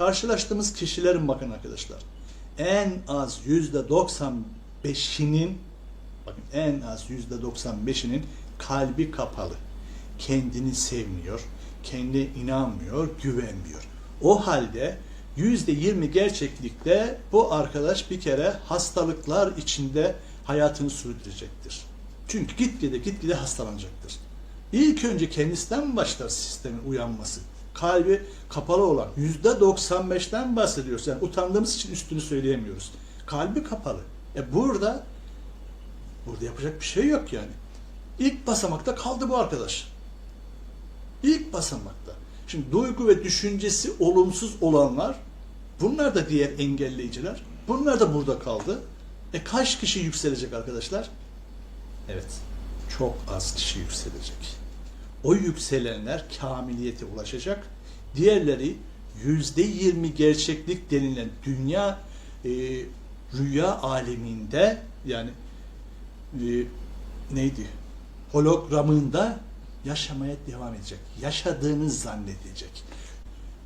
Karşılaştığımız kişilerin bakın arkadaşlar. En az yüzde 95'inin bakın en az yüzde 95'inin kalbi kapalı. Kendini sevmiyor, kendine inanmıyor, güvenmiyor. O halde yüzde 20 gerçeklikte bu arkadaş bir kere hastalıklar içinde hayatını sürdürecektir. Çünkü gitgide gitgide hastalanacaktır. İlk önce kendisinden başlar sistemin uyanması. Kalbi kapalı olan yüzde 95'ten bahsediyoruz. Yani utandığımız için üstünü söyleyemiyoruz. Kalbi kapalı. E burada burada yapacak bir şey yok yani. İlk basamakta kaldı bu arkadaş. İlk basamakta. Şimdi duygu ve düşüncesi olumsuz olanlar bunlar da diğer engelleyiciler. Bunlar da burada kaldı. E kaç kişi yükselecek arkadaşlar? Evet. Çok az kişi yükselecek. O yükselenler kamiliyete ulaşacak. Diğerleri yüzde yirmi gerçeklik denilen dünya e, rüya aleminde yani e, neydi? Hologramında yaşamaya devam edecek. Yaşadığını zannedecek.